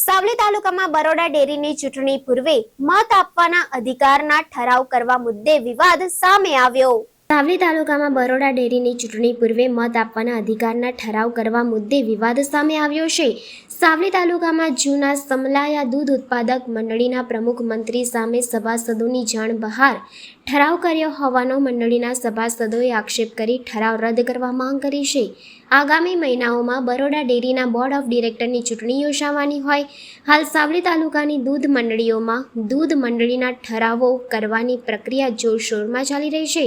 સાવલી તાલુકામાં બરોડા ડેરીની ચૂંટણી પૂર્વે મત આપવાના અધિકારના ઠરાવ કરવા મુદ્દે વિવાદ સામે આવ્યો. સાવલી તાલુકામાં બરોડા ડેરીની ચૂંટણી પૂર્વે મત આપવાના અધિકારના ઠરાવ કરવા મુદ્દે વિવાદ સામે આવ્યો છે. સાવલી તાલુકામાં જૂના સમલાયા દૂધ ઉત્પાદક મંડળીના પ્રમુખ મંત્રી સામે સભાસદોની જાણ બહાર ઠરાવ કર્યો હોવાનો મંડળીના સભાસદોએ આક્ષેપ કરી ઠરાવ રદ કરવા માંગ કરી છે. આગામી મહિનાઓમાં બરોડા ડેરીના બોર્ડ ઓફ ડિરેક્ટરની ચૂંટણી યોજાવાની હોય. હાલ સાવલી તાલુકાની દૂધ મંડળીઓમાં દૂધ મંડળીના ઠરાવો કરવાની પ્રક્રિયા જોરશોરમાં ચાલી રહી છે.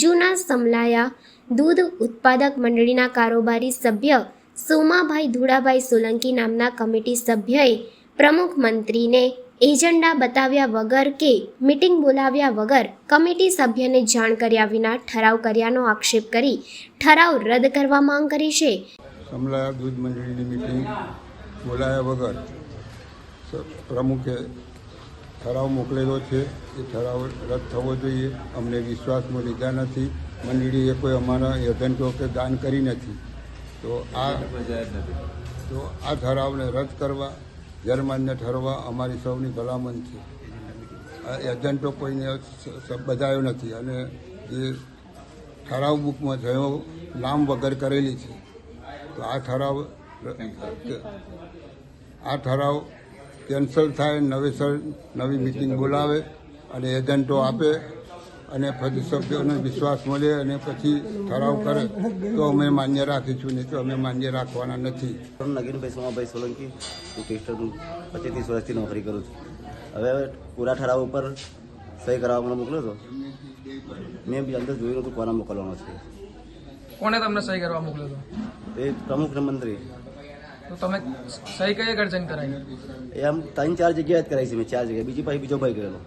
જૂના સમલાયા દૂધ ઉત્પાદક મંડળીના કારોબારી સભ્ય સોમાભાઈ ધુડાભાઈ સોલંકી નામના કમિટી સભ્યએ પ્રમુખ મંત્રીને એજન્ડા બતાવ્યા વગર કે મીટિંગ બોલાવ્યા વગર કમિટી સભ્યને જાણ કર્યા વિના ઠરાવ કર્યાનો આક્ષેપ કરી ઠરાવ રદ કરવા માંગ કરી છે. સમલાયા દૂધ મંડળીની મિટિંગ બોલાયા વગર પ્રમુખે ઠરાવ મોકલેલો છે. એ ઠરાવ રદ થવો જોઈએ. અમને વિશ્વાસમાં લીધા નથી. મંડળીએ કોઈ અમારા એજન્ટો કે દાન કરી નથી. તો આ તો આ ઠરાવને રદ કરવા જર્માનને ઠરવા અમારી સૌની ભલામણ છે. આ એજન્ટો કોઈને બધાયો નથી. અને જે ઠરાવ બુકમાં થયો નામ વગર કરેલી છે. તો આ ઠરાવ આ ઠરાવ કેન્સલ થાય નવેસર નવી મિટિંગ બોલાવે અને એજન્ટો આપે અને પછી સભ્યોને વિશ્વાસ મળે અને પછી ઠરાવ કરે તો અમે માન્ય રાખીશું નહીં તો અમે માન્ય રાખવાના નથી. નગીનભાઈ સોમાભાઈ સોલંકી હું ક્રિસ્ટન પચીસ ત્રીસ વર્ષથી નોકરી કરું છું. હવે પૂરા ઠરાવ ઉપર સહી કરાવવા મને મોકલ્યો હતો મેં બી અંદર જોયું હતું કોના મોકલવાનો છે. કોને તમને સહી કરવા મોકલ્યો હતો એ પ્રમુખ મંત્રી. તો તમે સહી કઈ અડચણ કરાવી એ આમ ત્રણ ચાર જગ્યાએ જ કરાવી છે મેં, ચાર જગ્યાએ. બીજી પાસે બીજો ભાઈ ગયેલો.